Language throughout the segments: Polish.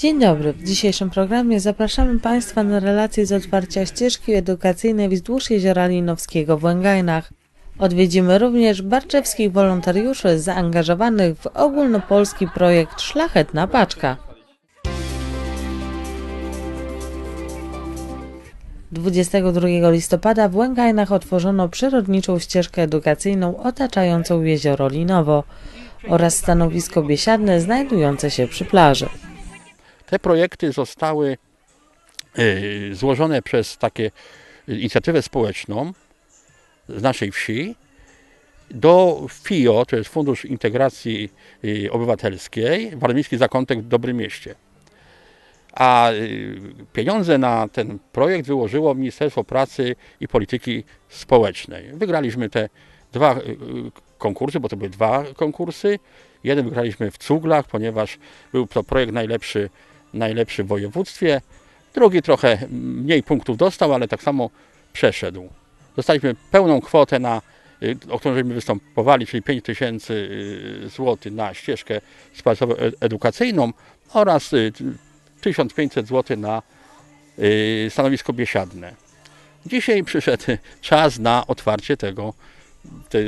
Dzień dobry. W dzisiejszym programie zapraszamy Państwa na relacje z otwarcia ścieżki edukacyjnej wzdłuż Jeziora Linowskiego w Łęgajnach. Odwiedzimy również barczewskich wolontariuszy zaangażowanych w ogólnopolski projekt Szlachetna Paczka. 22 listopada w Łęgajnach otworzono przyrodniczą ścieżkę edukacyjną otaczającą jezioro Linowo oraz stanowisko biesiadne znajdujące się przy plaży. Te projekty zostały y, złożone przez takie inicjatywę społeczną z naszej wsi do FIO, to jest Fundusz Integracji y, Obywatelskiej, Warmiński Zakątek w Dobrym Mieście. A pieniądze na ten projekt wyłożyło Ministerstwo Pracy i Polityki Społecznej. Wygraliśmy te dwa konkursy, bo to były dwa konkursy. Jeden wygraliśmy w Cuglach, ponieważ był to projekt najlepszy, najlepszy w województwie. Drugi trochę mniej punktów dostał, ale tak samo przeszedł. Dostaliśmy pełną kwotę, na, y, o którą żeśmy występowali, czyli 5 tysięcy złotych na ścieżkę edukacyjną oraz y, 1500 zł na y, stanowisko biesiadne. Dzisiaj przyszedł czas na otwarcie tego, te,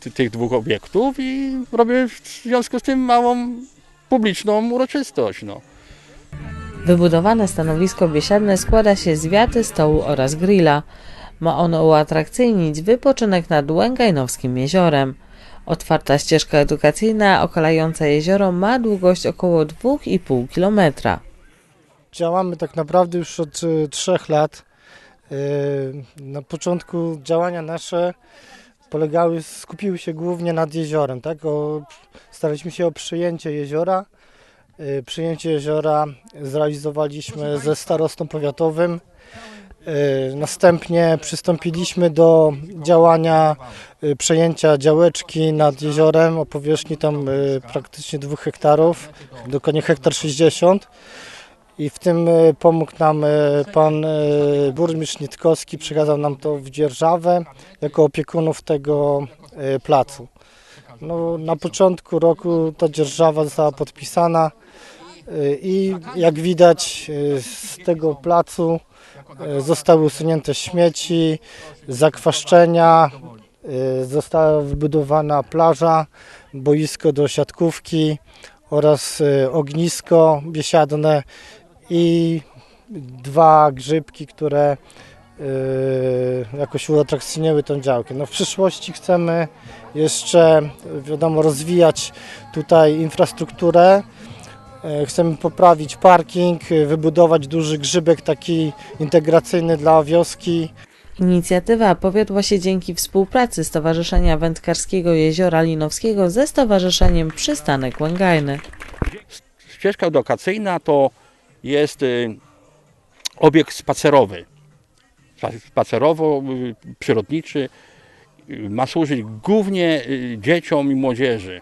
ty- tych dwóch obiektów i robię w związku z tym małą publiczną uroczystość. No. Wybudowane stanowisko biesiadne składa się z wiaty, stołu oraz grilla. Ma ono uatrakcyjnić wypoczynek nad Łęgajnowskim jeziorem. Otwarta ścieżka edukacyjna okalająca jezioro ma długość około 2,5 km. Działamy tak naprawdę już od y, trzech lat. Y, Na początku działania nasze polegały, skupiły się głównie nad jeziorem. Tak? O, staraliśmy się o przyjęcie jeziora. Y, Przyjęcie jeziora zrealizowaliśmy ze starostą powiatowym. Y, Następnie przystąpiliśmy do działania y, przejęcia działeczki nad jeziorem o powierzchni tam praktycznie 2 hektarów, dokładnie hektar 60. I w tym pomógł nam pan burmistrz Nitkowski, przekazał nam to w dzierżawę jako opiekunów tego placu. No, na początku roku ta dzierżawa została podpisana i jak widać e, z tego placu e, zostały usunięte śmieci, zakwaszczenia, została wybudowana plaża, boisko do siatkówki oraz ognisko biesiadne i dwa grzybki, które y, jakoś uatrakcyjniły tą działkę. No w przyszłości chcemy jeszcze, wiadomo, rozwijać tutaj infrastrukturę. Y, Chcemy poprawić parking, y, wybudować duży grzybek taki integracyjny dla wioski. Inicjatywa powiodła się dzięki współpracy Stowarzyszenia Wędkarskiego Jeziora Linowskiego ze Stowarzyszeniem Przystanek Łęgajny. Ścieżka edukacyjna to jest y, obiekt spacerowy. Spa- Spacerowo-przyrodniczy. Y, Ma służyć głównie y, dzieciom i młodzieży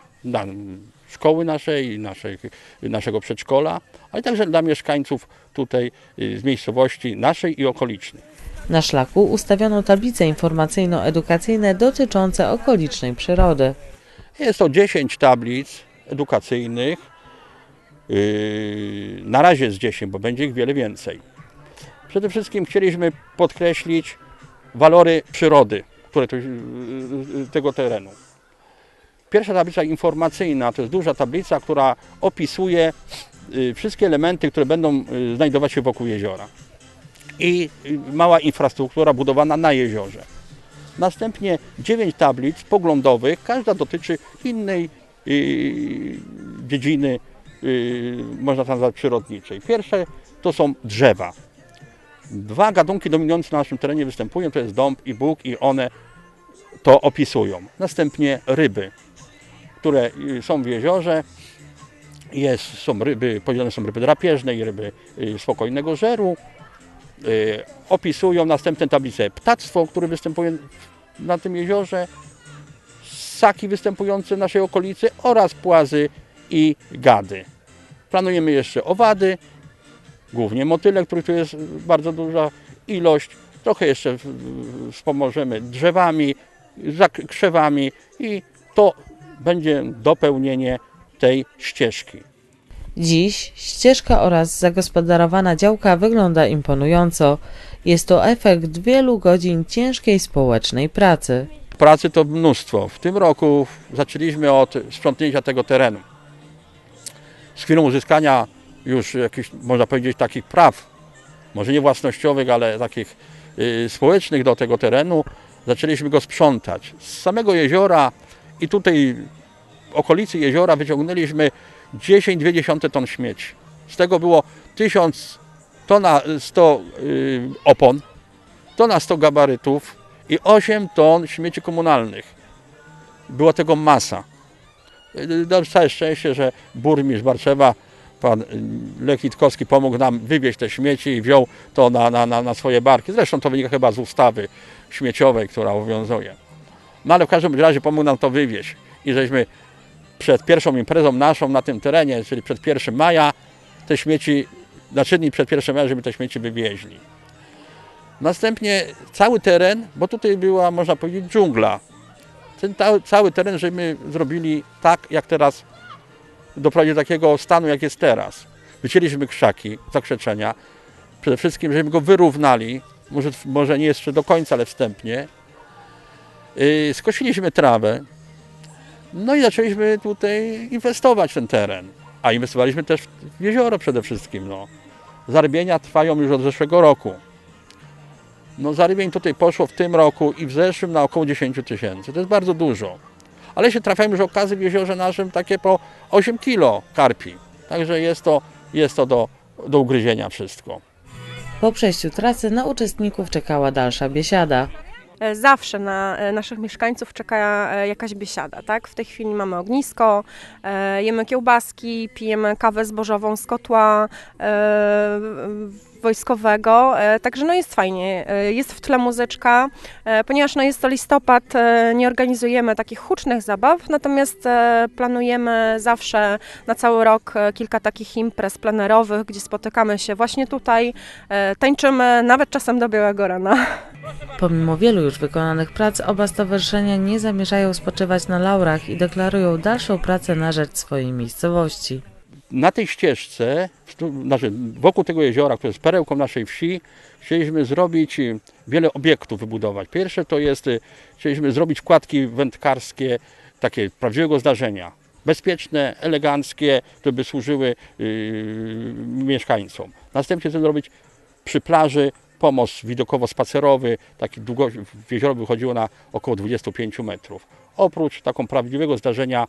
szkoły naszej, naszej, naszego przedszkola, ale także dla mieszkańców tutaj y, z miejscowości naszej i okolicznych. Na szlaku ustawiono tablice informacyjno-edukacyjne dotyczące okolicznej przyrody. Jest to 10 tablic edukacyjnych. Yy, Na razie jest 10, bo będzie ich wiele więcej. Przede wszystkim chcieliśmy podkreślić walory przyrody które yy, tego terenu. Pierwsza tablica informacyjna to jest duża tablica, która opisuje yy, wszystkie elementy, które będą yy, znajdować się wokół jeziora. I yy, mała infrastruktura budowana na jeziorze. Następnie 9 tablic poglądowych, każda dotyczy innej dziedziny, można tam nazwać przyrodniczej. Pierwsze to są drzewa. Dwa gatunki dominujące na naszym terenie występują, to jest dąb i bóg i one to opisują. Następnie ryby, które są w jeziorze. Jest, są ryby, podzielone są ryby drapieżne i ryby yy, spokojnego żeru. Yy, opisują następne tablice ptactwo, które występuje na tym jeziorze, ssaki występujące w naszej okolicy oraz płazy i gady. Planujemy jeszcze owady, głównie motyle, których tu jest bardzo duża ilość. Trochę jeszcze wspomożemy drzewami, krzewami i to będzie dopełnienie tej ścieżki. Dziś ścieżka oraz zagospodarowana działka wygląda imponująco. Jest to efekt wielu godzin ciężkiej społecznej pracy. Pracy to mnóstwo. W tym roku zaczęliśmy od sprzątnięcia tego terenu. Z chwilą uzyskania już jakichś, można powiedzieć, takich praw, może nie własnościowych, ale takich y, społecznych do tego terenu, zaczęliśmy go sprzątać. Z samego jeziora i tutaj okolicy jeziora wyciągnęliśmy 10,2 ton śmieci. Z tego było 1000 tona 100 y, opon, tona 100 gabarytów i 8 ton śmieci komunalnych. Była tego masa. Y, no, Całe szczęście, że burmistrz Barczewa, pan y, Lech Witkowski pomógł nam wywieźć te śmieci i wziął to na, na, na swoje barki. Zresztą to wynika chyba z ustawy śmieciowej, która obowiązuje. No ale w każdym razie pomógł nam to wywieźć i żeśmy przed pierwszą imprezą naszą na tym terenie, czyli przed 1 maja, te śmieci, na trzy dni przed 1 maja, żeby te śmieci wywieźli. Następnie cały teren, bo tutaj była, można powiedzieć, dżungla. Ten ta, cały teren, żeśmy zrobili tak, jak teraz, doprowadzić do takiego stanu, jak jest teraz. Wycięliśmy krzaki, zakrzeczenia. Przede wszystkim, żeśmy go wyrównali, może, może nie jeszcze do końca, ale wstępnie. Yy, skosiliśmy trawę, no i zaczęliśmy tutaj inwestować w ten teren. A inwestowaliśmy też w jezioro przede wszystkim. No. Zarybienia trwają już od zeszłego roku. No zarybień tutaj poszło w tym roku i w zeszłym na około 10 tysięcy. To jest bardzo dużo. Ale się trafiają już okazy w jeziorze naszym takie po 8 kilo karpi. Także jest to, jest to do, do ugryzienia wszystko. Po przejściu trasy na uczestników czekała dalsza biesiada. E, Zawsze na e, naszych mieszkańców czeka e, jakaś biesiada, tak? W tej chwili mamy ognisko, jemy kiełbaski, pijemy kawę zbożową z kotła wojskowego, także no jest fajnie. Jest w tle muzyczka, ponieważ no jest to listopad, nie organizujemy takich hucznych zabaw, natomiast planujemy zawsze na cały rok kilka takich imprez plenerowych, gdzie spotykamy się właśnie tutaj, tańczymy nawet czasem do białego rana. Pomimo wielu już wykonanych prac, oba stowarzyszenia nie zamierzają spoczywać na laurach i deklarują dalszą pracę na rzecz swojej miejscowości. na tej ścieżce, znaczy wokół tego jeziora, które jest perełką naszej wsi, chcieliśmy zrobić y, wiele obiektów wybudować. Pierwsze to jest, y, chcieliśmy zrobić kładki wędkarskie, takie prawdziwego zdarzenia. Bezpieczne, eleganckie, które by służyły y, mieszkańcom. Następnie chcemy zrobić przy plaży pomost widokowo-spacerowy, taki długo, w jezioro wychodziło na około 25 metrów. Oprócz taką prawdziwego zdarzenia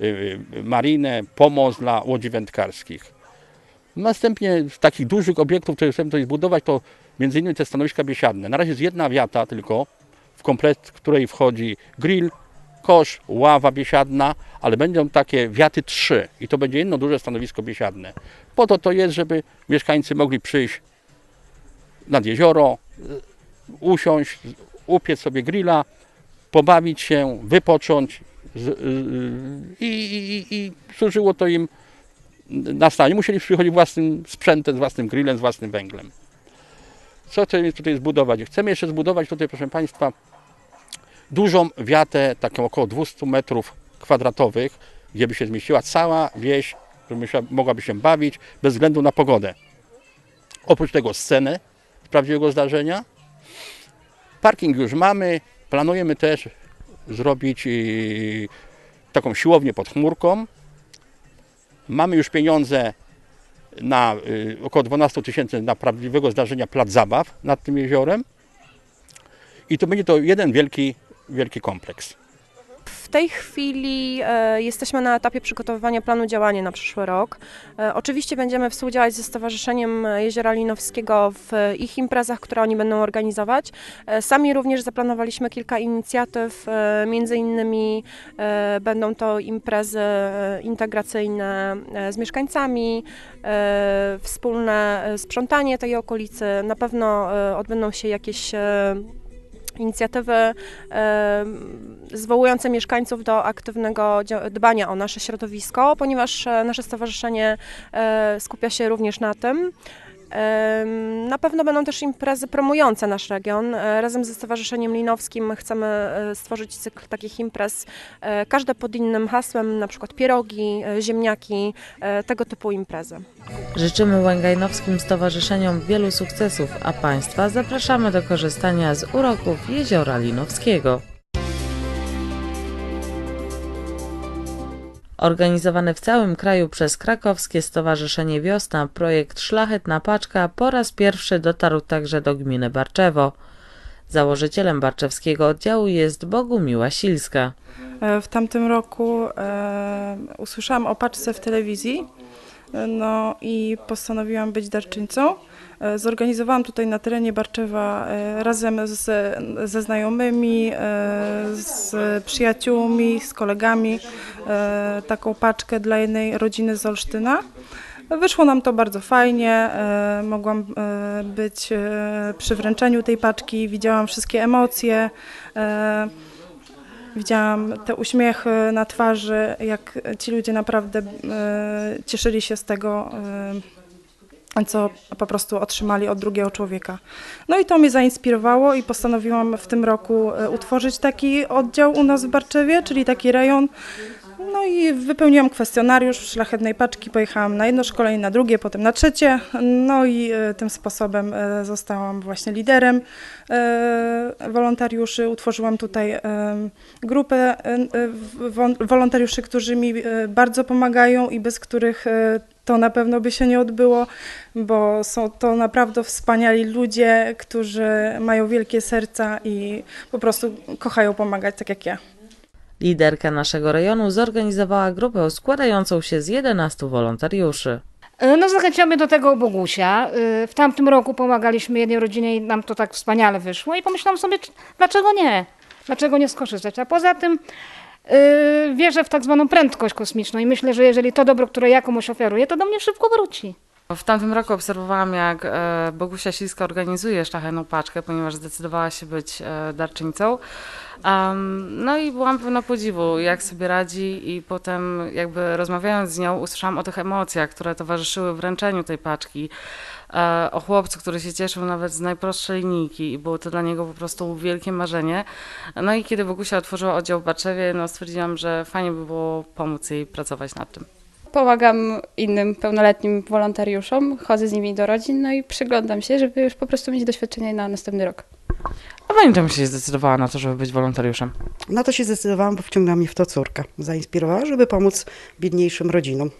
y, y, marinę, pomost dla łodzi wędkarskich. Następnie z takich dużych obiektów, które chcemy tutaj zbudować, to między innymi te stanowiska biesiadne. Na razie jest jedna wiata tylko, w komplet której wchodzi grill, kosz, ława biesiadna, ale będą takie wiaty trzy i to będzie jedno duże stanowisko biesiadne. Po to to jest, żeby mieszkańcy mogli przyjść nad jezioro, y, usiąść, upiec sobie grilla, pobawić się, wypocząć y, i, i, i służyło to im na stanie. Musieli przychodzić własnym sprzętem, z własnym grillem, z własnym węglem. Co chcemy tutaj zbudować? Chcemy jeszcze zbudować tutaj, proszę Państwa, dużą wiatę, taką około 200 metrów kwadratowych, gdzie by się zmieściła cała wieś, myśla- mogłaby się bawić bez względu na pogodę. Oprócz tego scenę prawdziwego zdarzenia. Parking już mamy. Planujemy też zrobić yy, taką siłownię pod chmurką. Mamy już pieniądze na y, około 12 tysięcy na prawdziwego zdarzenia plac zabaw nad tym jeziorem. I to będzie to jeden wielki, wielki kompleks. W tej chwili e, jesteśmy na etapie przygotowywania planu działania na przyszły rok. E, oczywiście będziemy współdziałać ze Stowarzyszeniem Jeziora Linowskiego w ich imprezach, które oni będą organizować. E, sami również zaplanowaliśmy kilka inicjatyw, między innymi będą to imprezy integracyjne z mieszkańcami, wspólne sprzątanie tej okolicy. Na pewno odbędą się jakieś inicjatywy zwołujące mieszkańców do aktywnego dbania o nasze środowisko, ponieważ e, nasze stowarzyszenie e, skupia się również na tym. Na pewno będą też imprezy promujące nasz region. E, Razem ze Stowarzyszeniem Linowskim chcemy e, stworzyć cykl takich imprez, e, każde pod innym hasłem, na przykład pierogi, ziemniaki, tego typu imprezy. Życzymy Łęgajnowskim Stowarzyszeniom wielu sukcesów, a Państwa zapraszamy do korzystania z uroków Jeziora Linowskiego. Organizowany w całym kraju przez krakowskie Stowarzyszenie Wiosna projekt Szlachetna Paczka po raz pierwszy dotarł także do gminy Barczewo. Założycielem barczewskiego oddziału jest Bogumiła Silska. E, W tamtym roku e, usłyszałam o paczce w telewizji, e, no i postanowiłam być darczyńcą. E, Zorganizowałam tutaj na terenie Barczewa e, razem z, ze znajomymi, e, z przyjaciółmi, z kolegami taką paczkę dla jednej rodziny z Olsztyna. Wyszło nam to bardzo fajnie. Mogłam być przy wręczeniu tej paczki, widziałam wszystkie emocje. Widziałam te uśmiechy na twarzy, jak ci ludzie naprawdę cieszyli się z tego, co po prostu otrzymali od drugiego człowieka. No i to mnie zainspirowało i postanowiłam w tym roku e, utworzyć taki oddział u nas w Barczewie, czyli taki rejon. No i wypełniłam kwestionariusz szlachetnej paczki, pojechałam na jedno szkolenie, na drugie, potem na trzecie. No i e, tym sposobem e, zostałam właśnie liderem e, wolontariuszy. Utworzyłam tutaj grupę wo- wolontariuszy, którzy mi bardzo pomagają i bez których to na pewno by się nie odbyło, bo są to naprawdę wspaniali ludzie, którzy mają wielkie serca i po prostu kochają pomagać, tak jak ja. Liderka naszego rejonu zorganizowała grupę składającą się z 11 wolontariuszy. E, No zachęcamy do tego Bogusia. E, W tamtym roku pomagaliśmy jednej rodzinie i nam to tak wspaniale wyszło i pomyślałam sobie, dlaczego nie? Dlaczego nie skorzystać? A poza tym e, wierzę w tak zwaną prędkość kosmiczną i myślę, że jeżeli to dobro, które ja komuś ofiaruję, to do mnie szybko wróci. W tamtym roku obserwowałam, jak e, Bogusia Silska organizuje szlachetną paczkę, ponieważ zdecydowała się być e, darczyńcą. No i byłam pełna podziwu, jak sobie radzi i potem jakby rozmawiając z nią usłyszałam o tych emocjach, które towarzyszyły wręczeniu tej paczki. E, o chłopcu, który się cieszył nawet z najprostszej linijki i było to dla niego po prostu wielkie marzenie. No i kiedy Bogusia otworzyła oddział w Baczewie, no stwierdziłam, że fajnie by było pomóc jej pracować nad tym. Pomagam innym pełnoletnim wolontariuszom, chodzę z nimi do rodzin, no i przyglądam się, żeby już po prostu mieć doświadczenie na następny rok. A pani czemu się zdecydowała na to, żeby być wolontariuszem? Na to się zdecydowałam, bo wciągnęła mnie w to córka. Zainspirowała, żeby pomóc biedniejszym rodzinom.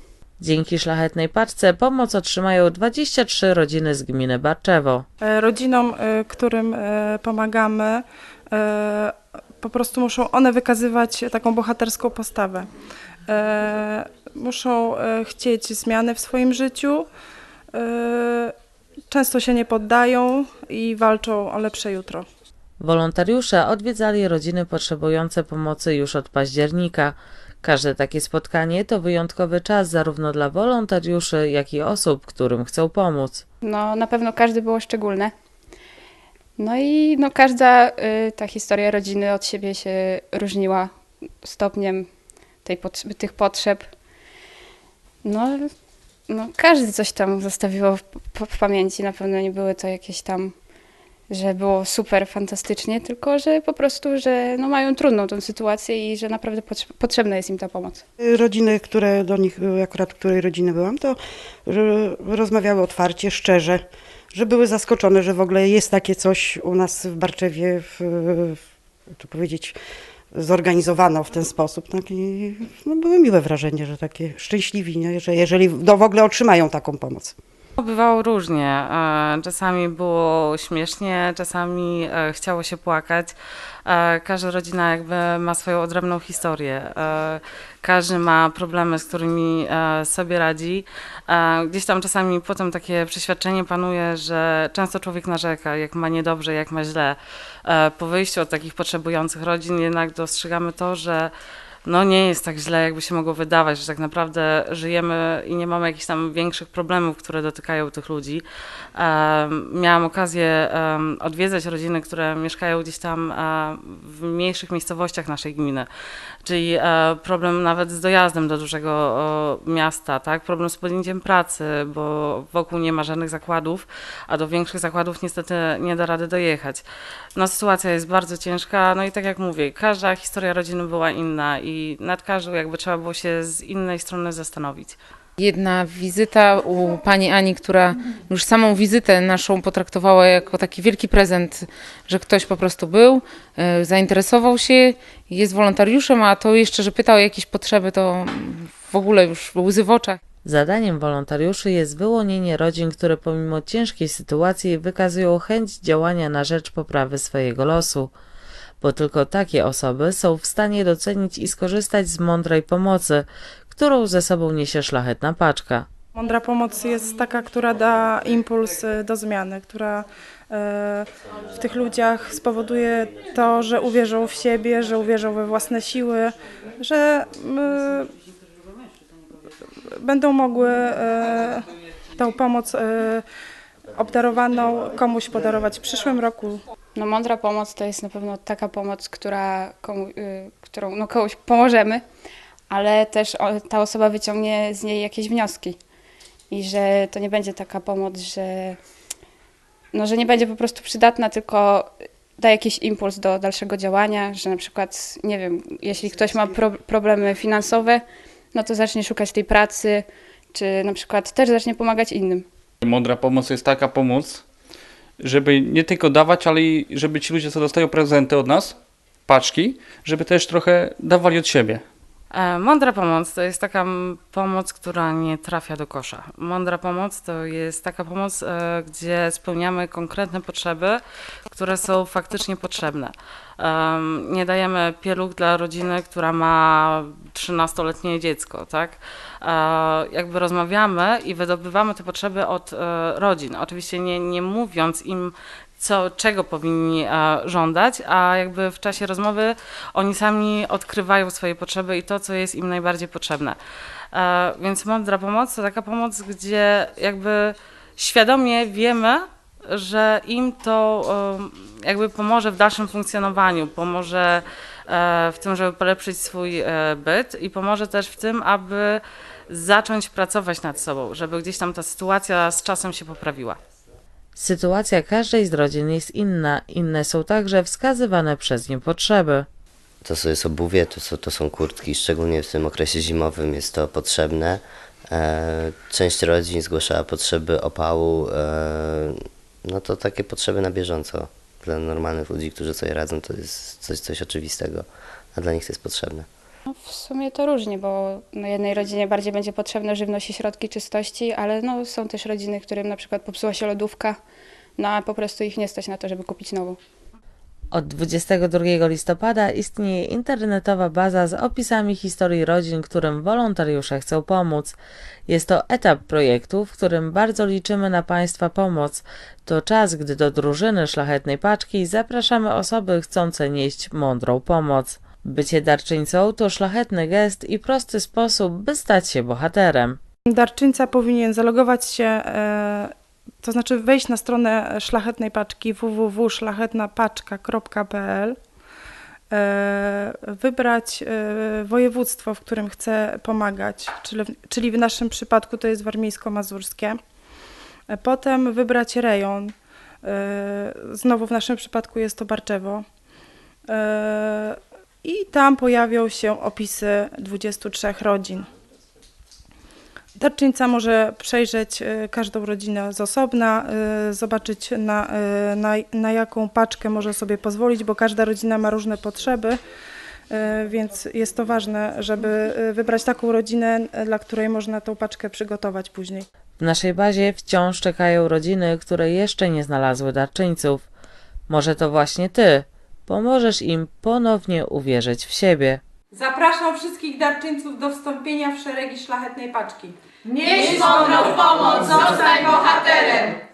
Dzięki szlachetnej paczce pomoc otrzymają 23 rodziny z gminy Barczewo. E, Rodzinom, e, którym e, pomagamy, po prostu muszą one wykazywać taką bohaterską postawę. E, Muszą e, chcieć zmiany w swoim życiu, e, często się nie poddają i walczą o lepsze jutro. Wolontariusze odwiedzali rodziny potrzebujące pomocy już od października. Każde takie spotkanie to wyjątkowy czas zarówno dla wolontariuszy, jak i osób, którym chcą pomóc. No na pewno każdy było szczególne. No i no, każda y, ta historia rodziny od siebie się różniła stopniem tej tych potrzeb. No, no każdy coś tam zostawiło w, w, pamięci. Na pewno nie były to jakieś tam, że było super fantastycznie, tylko że po prostu, że no, mają trudną tą sytuację i że naprawdę potrze- potrzebna jest im ta pomoc. Rodziny, które do nich, akurat której rodziny byłam, to rozmawiały otwarcie, szczerze, że były zaskoczone, że w ogóle jest takie coś u nas w Barczewie, w, w, tu powiedzieć, zorganizowano w ten sposób. Tak? I no, były miłe wrażenie, że takie szczęśliwi, nie? że jeżeli no, w ogóle otrzymają taką pomoc. Bywało różnie. E, Czasami było śmiesznie, czasami e, chciało się płakać. E, Każda rodzina jakby ma swoją odrębną historię. Każdy ma problemy, z którymi sobie radzi. Gdzieś tam czasami potem takie przeświadczenie panuje, że często człowiek narzeka, jak ma niedobrze, jak ma źle. Po wyjściu od takich potrzebujących rodzin jednak dostrzegamy to, że no nie jest tak źle, jakby się mogło wydawać, że tak naprawdę żyjemy i nie mamy jakichś tam większych problemów, które dotykają tych ludzi. Miałam okazję odwiedzać rodziny, które mieszkają gdzieś tam e, w mniejszych miejscowościach naszej gminy, czyli e, problem nawet z dojazdem do dużego miasta, tak? problem z podjęciem pracy, bo wokół nie ma żadnych zakładów, a do większych zakładów niestety nie da rady dojechać. No sytuacja jest bardzo ciężka, no i tak jak mówię, każda historia rodziny była inna i nad każdą jakby trzeba było się z innej strony zastanowić. Jedna wizyta u pani Ani, która już samą wizytę naszą potraktowała jako taki wielki prezent, że ktoś po prostu był, e, zainteresował się, jest wolontariuszem, a to jeszcze, że pytał o jakieś potrzeby, to w ogóle już łzy w oczach. Zadaniem wolontariuszy jest wyłonienie rodzin, które pomimo ciężkiej sytuacji wykazują chęć działania na rzecz poprawy swojego losu, bo tylko takie osoby są w stanie docenić i skorzystać z mądrej pomocy, którą ze sobą niesie szlachetna paczka. Mądra pomoc jest taka, która da impuls y, do zmiany, która y, w tych ludziach spowoduje to, że uwierzą w siebie, że uwierzą we własne siły, że będą mogły y, tą pomoc obdarowaną komuś podarować w przyszłym roku. No mądra pomoc to jest na pewno taka pomoc, która komu, y, którą no, komuś pomożemy, ale też ta osoba wyciągnie z niej jakieś wnioski i że to nie będzie taka pomoc, że, no, że nie będzie po prostu przydatna, tylko da jakiś impuls do dalszego działania, że na przykład, nie wiem, jeśli ktoś ma pro, problemy finansowe, no to zacznie szukać tej pracy, czy na przykład też zacznie pomagać innym. Mądra pomoc jest taka pomoc, żeby nie tylko dawać, ale i żeby ci ludzie, co dostają prezenty od nas, paczki, żeby też trochę dawali od siebie. E, Mądra pomoc to jest taka pomoc, która nie trafia do kosza. Mądra pomoc to jest taka pomoc, e, gdzie spełniamy konkretne potrzeby, które są faktycznie potrzebne. Nie dajemy pieluch dla rodziny, która ma 13-letnie dziecko, tak? E, Jakby rozmawiamy i wydobywamy te potrzeby od rodzin. Oczywiście nie, nie mówiąc im, co, czego powinni żądać, a jakby w czasie rozmowy oni sami odkrywają swoje potrzeby i to, co jest im najbardziej potrzebne. Więc mądra pomoc to taka pomoc, gdzie jakby świadomie wiemy, że im to jakby pomoże w dalszym funkcjonowaniu, pomoże e, w tym, żeby polepszyć swój e, byt i pomoże też w tym, aby zacząć pracować nad sobą, żeby gdzieś tam ta sytuacja z czasem się poprawiła. Sytuacja każdej z rodzin jest inna, inne są także wskazywane przez nie potrzeby. To co jest obuwie, to, są- to są kurtki, szczególnie w tym okresie zimowym jest to potrzebne. E, część rodzin zgłaszała potrzeby opału, e, no to takie potrzeby na bieżąco. Dla normalnych ludzi, którzy sobie radzą, to jest coś, coś oczywistego, a dla nich to jest potrzebne. No, w sumie to różnie, bo jednej rodzinie bardziej będzie potrzebna żywność i środki czystości, ale no, są też rodziny, którym na przykład popsuła się lodówka, no a po prostu ich nie stać na to, żeby kupić nową. Od 22 listopada istnieje internetowa baza z opisami historii rodzin, którym wolontariusze chcą pomóc. Jest to etap projektu, w którym bardzo liczymy na Państwa pomoc. To czas, gdy do drużyny szlachetnej paczki zapraszamy osoby chcące nieść mądrą pomoc. Bycie darczyńcą to szlachetny gest i prosty sposób, by stać się bohaterem. Darczyńca powinien zalogować się, e, to znaczy wejść na stronę szlachetnej paczki www.szlachetnapaczka.pl, e, wybrać e, województwo, w którym chce pomagać, czyli, w naszym przypadku to jest warmińsko-mazurskie. Potem wybrać rejon, znowu w naszym przypadku jest to Barczewo. I tam pojawią się opisy 23 rodzin. Darczyńca może przejrzeć e, każdą rodzinę z osobna, e, zobaczyć na, e, na, na jaką paczkę może sobie pozwolić, bo każda rodzina ma różne potrzeby, więc jest to ważne, żeby wybrać taką rodzinę, dla której można tą paczkę przygotować później. W naszej bazie wciąż czekają rodziny, które jeszcze nie znalazły darczyńców. Może to właśnie Ty pomożesz im ponownie uwierzyć w siebie. Zapraszam wszystkich darczyńców do wstąpienia w szeregi szlachetnej paczki. Nieś mądrą pomoc, zostań bohaterem!